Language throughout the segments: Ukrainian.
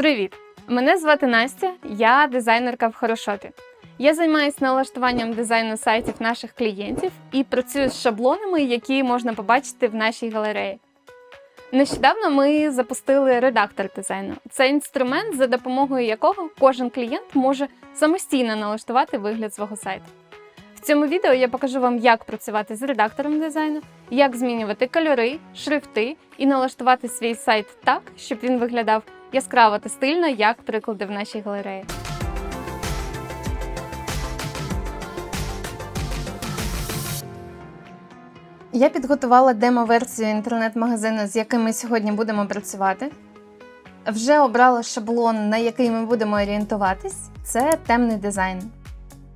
Привіт! Мене звати Настя, я дизайнерка в Хорошопі. Я займаюся налаштуванням дизайну сайтів наших клієнтів і працюю з шаблонами, які можна побачити в нашій галереї. Нещодавно ми запустили редактор дизайну. Це інструмент, за допомогою якого кожен клієнт може самостійно налаштувати вигляд свого сайту. В цьому відео я покажу вам, як працювати з редактором дизайну, як змінювати кольори, шрифти і налаштувати свій сайт так, щоб він виглядав яскраво та стильно, як приклади в нашій галереї. Я підготувала демо-версію інтернет-магазину, з яким ми сьогодні будемо працювати. Вже обрала шаблон, на який ми будемо орієнтуватись. Це темний дизайн.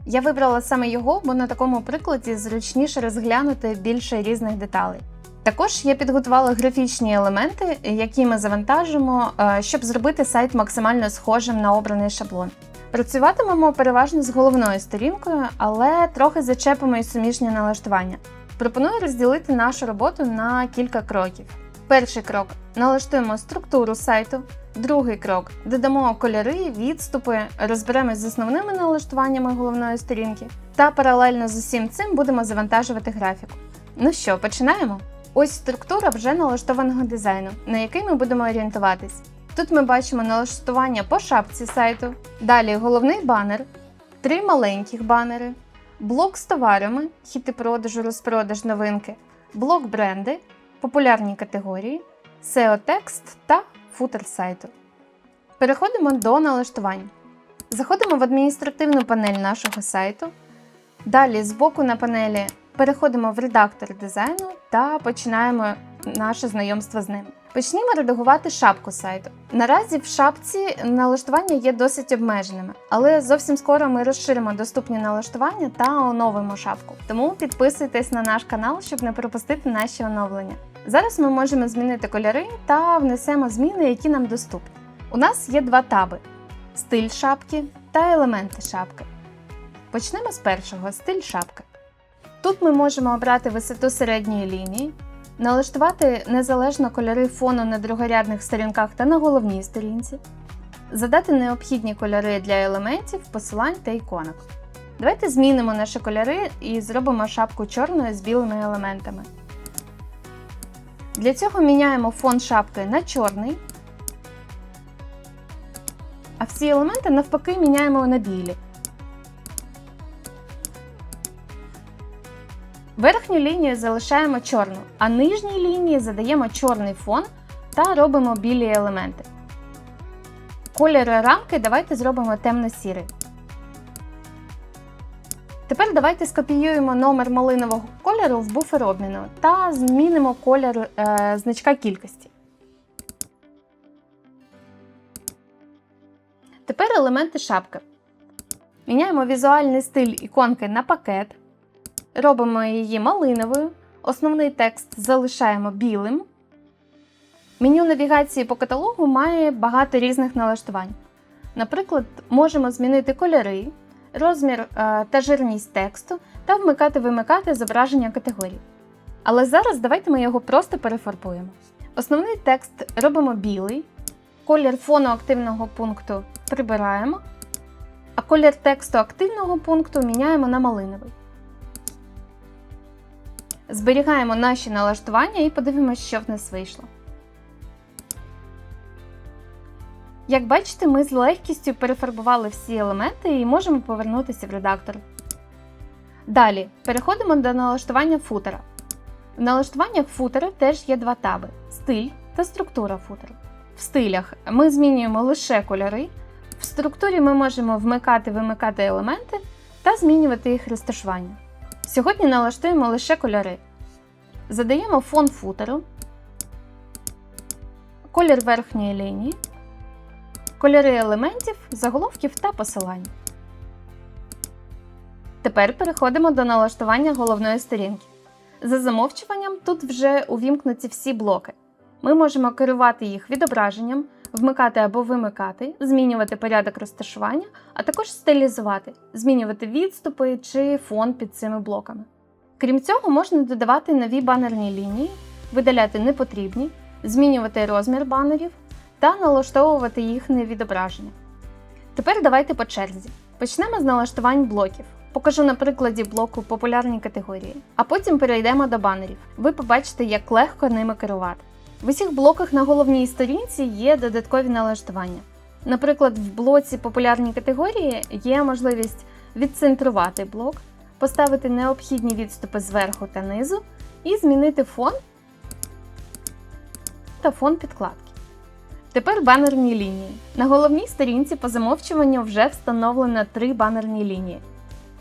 Я вибрала саме його, бо на такому прикладі зручніше розглянути більше різних деталей. Також я підготувала графічні елементи, які ми завантажимо, е, щоб зробити сайт максимально схожим на обраний шаблон. Працюватимемо переважно з головною сторінкою, але трохи зачепимо і суміжні налаштування. Пропоную розділити нашу роботу на кілька кроків. Перший крок налаштуємо структуру сайту. Другий крок додамо кольори, відступи, розберемось з основними налаштуваннями головної сторінки. Та паралельно з усім цим будемо завантажувати графіку. Ну що, починаємо? Ось структура вже налаштованого дизайну, на який ми будемо орієнтуватись. Тут ми бачимо налаштування по шапці сайту, далі головний банер, три маленьких банери, блок з товарами, хіти продажу, розпродаж новинки, блок бренди, популярні категорії, SEO-текст та футер сайту. Переходимо до налаштувань. Заходимо в адміністративну панель нашого сайту. Далі збоку на панелі переходимо в редактор дизайну та починаємо наше знайомство з ним. Почнімо редагувати шапку сайту. Наразі в шапці налаштування є досить обмеженими, але зовсім скоро ми розширимо доступні налаштування та оновимо шапку. Тому підписуйтесь на наш канал, щоб не пропустити наші оновлення. Зараз ми можемо змінити кольори та внесемо зміни, які нам доступні. У нас є два таби: стиль шапки та елементи шапки. Почнемо з першого стиль шапки. Тут ми можемо обрати висоту середньої лінії, налаштувати незалежно кольори фону на другорядних сторінках та на головній сторінці, задати необхідні кольори для елементів, посилань та іконок. Давайте змінимо наші кольори і зробимо шапку чорною з білими елементами. Для цього міняємо фон шапки на чорний, а всі елементи навпаки міняємо на білі. Верхню лінію залишаємо чорну, а нижній лінії задаємо чорний фон та робимо білі елементи. Колір рамки давайте зробимо темно-сірий. Тепер давайте скопіюємо номер малинового кольору в буфер обміну та змінимо колір е, значка кількості. Тепер елементи шапки. Міняємо візуальний стиль іконки на пакет. Робимо її малиновою. Основний текст залишаємо білим. Меню навігації по каталогу має багато різних налаштувань. Наприклад, можемо змінити кольори, розмір е, та жирність тексту та вмикати-вимикати зображення категорій. Але зараз давайте ми його просто перефарбуємо. Основний текст робимо білий, колір фону активного пункту прибираємо, а колір тексту активного пункту міняємо на малиновий. Зберігаємо наші налаштування і подивимося, що в нас вийшло. Як бачите, ми з легкістю перефарбували всі елементи і можемо повернутися в редактор. Далі переходимо до налаштування футера. В налаштуваннях футера теж є два таби стиль та структура футеру. В стилях ми змінюємо лише кольори. В структурі ми можемо вмикати-вимикати елементи та змінювати їх розташування. Сьогодні налаштуємо лише кольори. Задаємо фон футеру, колір верхньої лінії, кольори елементів, заголовків та посилань. Тепер переходимо до налаштування головної сторінки. За замовчуванням тут вже увімкнуті всі блоки. Ми можемо керувати їх відображенням, вмикати або вимикати, змінювати порядок розташування, а також стилізувати, змінювати відступи чи фон під цими блоками. Крім цього, можна додавати нові банерні лінії, видаляти непотрібні, змінювати розмір банерів та налаштовувати їхнє відображення. Тепер давайте по черзі. Почнемо з налаштувань блоків. Покажу на прикладі блоку популярні категорії, а потім перейдемо до банерів. Ви побачите, як легко ними керувати. В усіх блоках на головній сторінці є додаткові налаштування. Наприклад, в блоці популярні категорії є можливість відцентрувати блок, поставити необхідні відступи зверху та низу і змінити фон та фон підкладки. Тепер банерні лінії. На головній сторінці по замовчуванню вже встановлено три банерні лінії.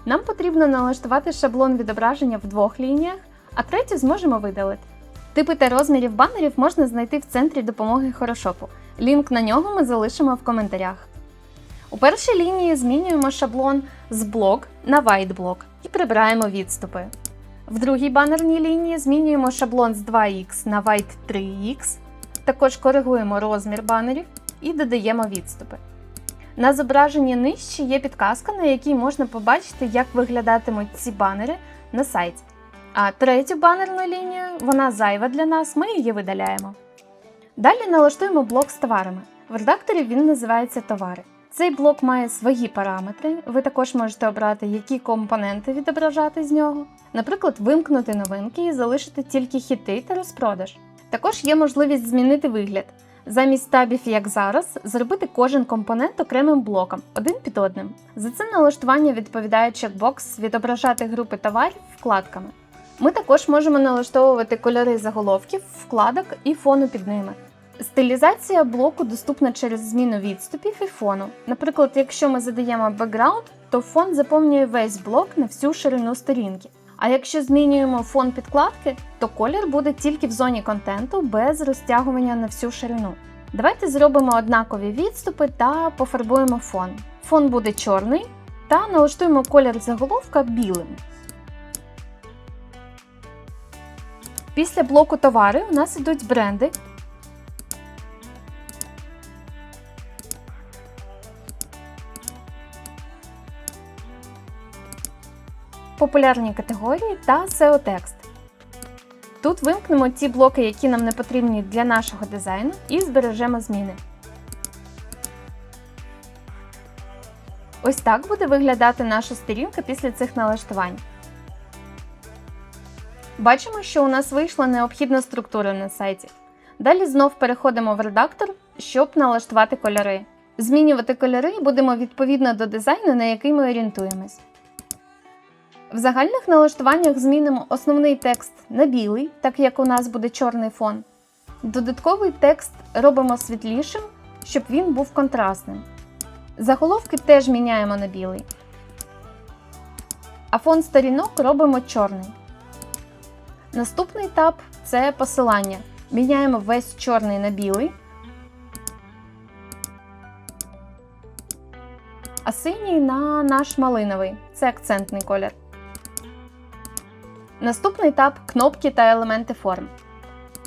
Нам потрібно налаштувати шаблон відображення в двох лініях, а третю зможемо видалити. Типи та розмірів банерів можна знайти в центрі допомоги Хорошопу. Лінк на нього ми залишимо в коментарях. У першій лінії змінюємо шаблон з блок на white блок і прибираємо відступи. В другій банерній лінії змінюємо шаблон з 2х на white 3х, також коригуємо розмір банерів і додаємо відступи. На зображенні нижче є підказка, на якій можна побачити, як виглядатимуть ці банери на сайті. А третю банерну лінію, вона зайва для нас, ми її видаляємо. Далі налаштуємо блок з товарами. В редакторі він називається Товари. Цей блок має свої параметри. Ви також можете обрати, які компоненти відображати з нього. Наприклад, вимкнути новинки і залишити тільки хіти та розпродаж. Також є можливість змінити вигляд. Замість табів, як зараз, зробити кожен компонент окремим блоком, один під одним. За це налаштування відповідає чекбокс відображати групи товарів вкладками. Ми також можемо налаштовувати кольори заголовків, вкладок і фону під ними. Стилізація блоку доступна через зміну відступів і фону. Наприклад, якщо ми задаємо бекграунд, то фон заповнює весь блок на всю ширину сторінки. А якщо змінюємо фон підкладки, то колір буде тільки в зоні контенту без розтягування на всю ширину. Давайте зробимо однакові відступи та пофарбуємо фон. Фон буде чорний та налаштуємо колір заголовка білим. Після блоку товари у нас ідуть бренди. Популярні категорії та SEO-текст. Тут вимкнемо ті блоки, які нам не потрібні для нашого дизайну, і збережемо зміни. Ось так буде виглядати наша сторінка після цих налаштувань. Бачимо, що у нас вийшла необхідна структура на сайті. Далі знов переходимо в редактор, щоб налаштувати кольори. Змінювати кольори будемо відповідно до дизайну, на який ми орієнтуємось. В загальних налаштуваннях змінимо основний текст на білий, так як у нас буде чорний фон. Додатковий текст робимо світлішим, щоб він був контрастним. Заголовки теж міняємо на білий. А фон сторінок робимо чорний. Наступний етап це посилання. Міняємо весь чорний на білий. А синій на наш малиновий це акцентний колір. Наступний етап кнопки та елементи форм.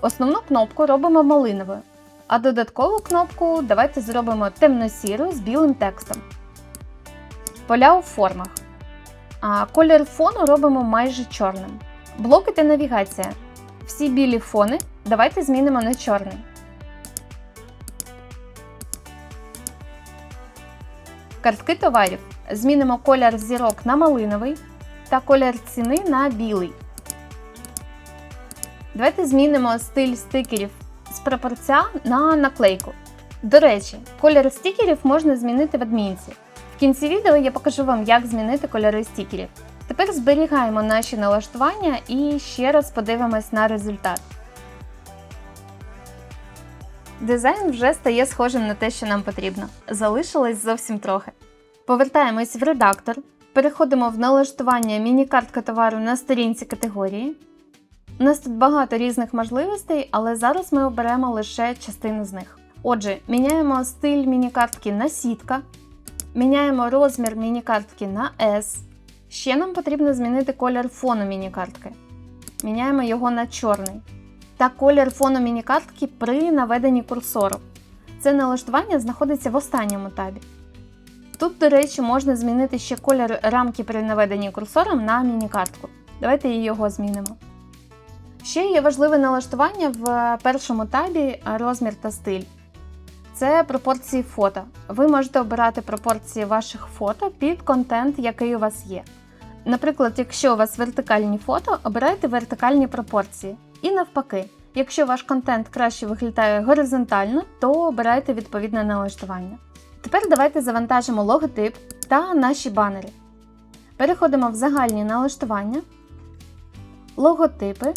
Основну кнопку робимо малиновою, а додаткову кнопку давайте зробимо темно-сіру з білим текстом. Поля у формах. А колір фону робимо майже чорним. Блоки та навігація. Всі білі фони давайте змінимо на чорний. Картки товарів. Змінимо колір зірок на малиновий та колір ціни на білий. Давайте змінимо стиль стикерів з прапорця на наклейку. До речі, колір стікерів можна змінити в адмінці. В кінці відео я покажу вам, як змінити кольори стікерів. Тепер зберігаємо наші налаштування і ще раз подивимось на результат. Дизайн вже стає схожим на те, що нам потрібно. Залишилось зовсім трохи. Повертаємось в редактор, переходимо в налаштування міні-картка товару на сторінці категорії. У нас тут багато різних можливостей, але зараз ми оберемо лише частину з них. Отже, міняємо стиль міні-картки на сітка, міняємо розмір міні-картки на S. Ще нам потрібно змінити колір фону міні-картки. Міняємо його на чорний. Та колір фону міні-картки при наведенні курсору. Це налаштування знаходиться в останньому табі. Тут, до речі, можна змінити ще колір рамки при наведенні курсором на міні-картку. Давайте його змінимо. Ще є важливе налаштування в першому табі розмір та стиль. це пропорції фото. Ви можете обирати пропорції ваших фото під контент, який у вас є. Наприклад, якщо у вас вертикальні фото, обирайте вертикальні пропорції. І навпаки, якщо ваш контент краще виглядає горизонтально, то обирайте відповідне налаштування. Тепер давайте завантажимо логотип та наші банери. Переходимо в загальні налаштування, логотипи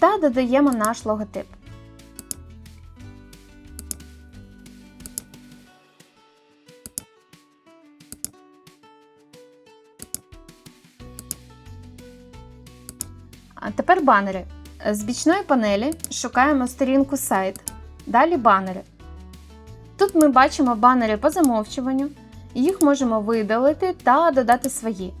та додаємо наш логотип. А тепер банери. З бічної панелі шукаємо сторінку сайт. Далі банери. Тут ми бачимо банери по замовчуванню, їх можемо видалити та додати свої.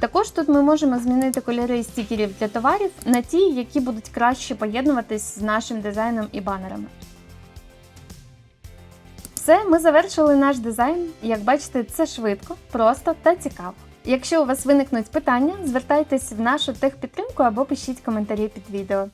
Також тут ми можемо змінити кольори стікерів для товарів на ті, які будуть краще поєднуватись з нашим дизайном і банерами. Все, ми завершили наш дизайн. Як бачите, це швидко, просто та цікаво. Якщо у вас виникнуть питання, звертайтесь в нашу техпідтримку або пишіть коментарі під відео.